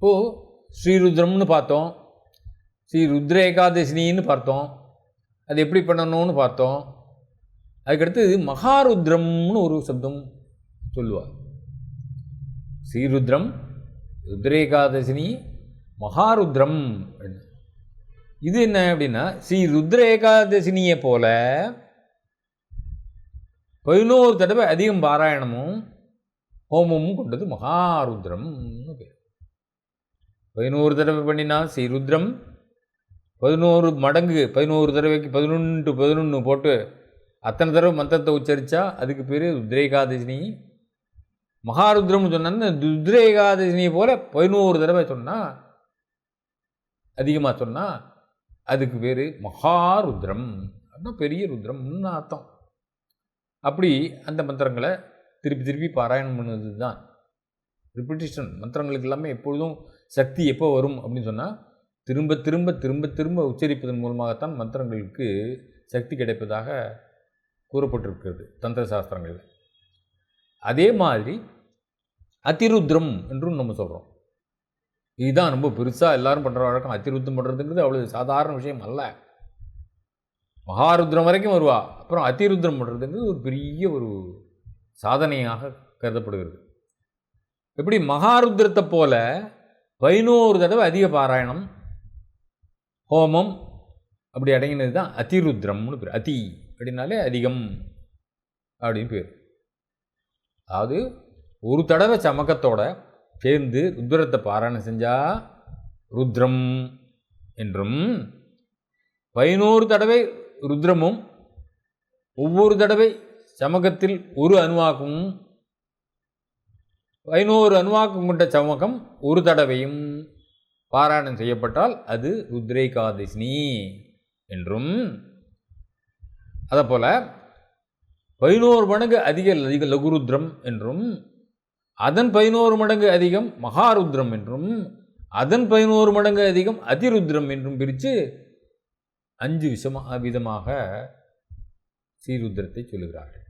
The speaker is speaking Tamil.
இப்போது ஸ்ரீருத்ரம்னு பார்த்தோம். ஸ்ரீ ருத்ர ஏகாதசினின்னு பார்த்தோம். அது எப்படி பண்ணணும்னு பார்த்தோம். அதுக்கடுத்து மகாருத்ரம்னு ஒரு சப்தம் சொல்லுவார். ஸ்ரீருத்ரம் ருத்ரேகாதசினி மகாருத்ரம் அப்படின்னு. இது என்ன அப்படின்னா ஸ்ரீ ருத்ர ஏகாதசினியை போல பதினோரு தடவை அதிகம் பாராயணமும் ஹோமமும் கொண்டது மகாருத்ரம்னு பேர். பதினோரு தடவை பண்ணினா ஸ்ரீ ருத்ரம் பதினோரு மடங்கு பதினோரு தடவைக்கு பதினொன்று பதினொன்று போட்டு அத்தனை தடவை மந்திரத்தை உச்சரித்தா அதுக்கு பேர் ருத்ரேகாதசினி. மகாருத்ரம்னு சொன்னா ருத்ரேகாதசினியை போல பதினோரு தடவை சொன்னால் அதிகமாக சொன்னால் அதுக்கு பேர் மகாருத்ரம். அப்படின்னா பெரிய ருத்ரம்னு அர்த்தம். அப்படி அந்த மந்திரங்களை திருப்பி திருப்பி பாராயணம் பண்ணுவது தான் ரிப்பிட்டிஷன் மந்திரங்களுக்கு எல்லாமே எப்பொழுதும் சக்தி எப்போ வரும் அப்படின்னு சொன்னால் திரும்ப திரும்ப திரும்ப திரும்ப உச்சரிப்பதன் மூலமாகத்தான் மந்திரங்களுக்கு சக்தி கிடைப்பதாக கூறப்பட்டிருக்கிறது தந்திர சாஸ்திரங்களில் அதே மாதிரி அதிருத்ரம் என்றும் நம்ம சொல்கிறோம் இதுதான் ரொம்ப பெருசாக எல்லாரும் பண்ணுற வழக்கம். அதிருத்தம் பண்ணுறதுங்கிறது அவ்வளோ சாதாரண விஷயம் அல்ல. மகாருத்ரம் வரைக்கும் வருவா. அப்புறம் அதிருத்ரம் பண்ணுறதுங்கிறது ஒரு பெரிய ஒரு சாதனையாக கருதப்படுகிறது. எப்படி மகாருத்ரத்தை போல பதினோரு தடவை அதிக பாராயணம் ஹோமம் அப்படி அடங்கினது தான் அதிருத்ரம்னு பேர். அதி அப்படின்னாலே அதிகம் அப்படின்னு பேர். அதாவது ஒரு தடவை சமக்கத்தோட சேர்ந்து ருத்ரத்தை பாராயணம் செஞ்சால் ருத்ரம் என்றும் பதினோரு தடவை ருத்ரமும் ஒவ்வொரு தடவை சமகத்தில் ஒரு அணுவாகவும் பதினோரு அணுவாக்கம் கொண்ட சமகம் ஒரு தடவையும் பாராயணம் செய்யப்பட்டால் அது ருத்ரேகாதசினி என்றும். அதைப்போல் பதினோரு மடங்கு அதிக அதிக லகுருத்ரம் என்றும் அதன் பதினோரு மடங்கு அதிகம் மகாருத்ரம் என்றும் அதன் பதினோரு மடங்கு அதிகம் அதிருத்ரம் என்றும் பிரித்து அஞ்சு விஷமா விதமாக ஸ்ரீருத்ரத்தை சொல்லுகிறார்கள்.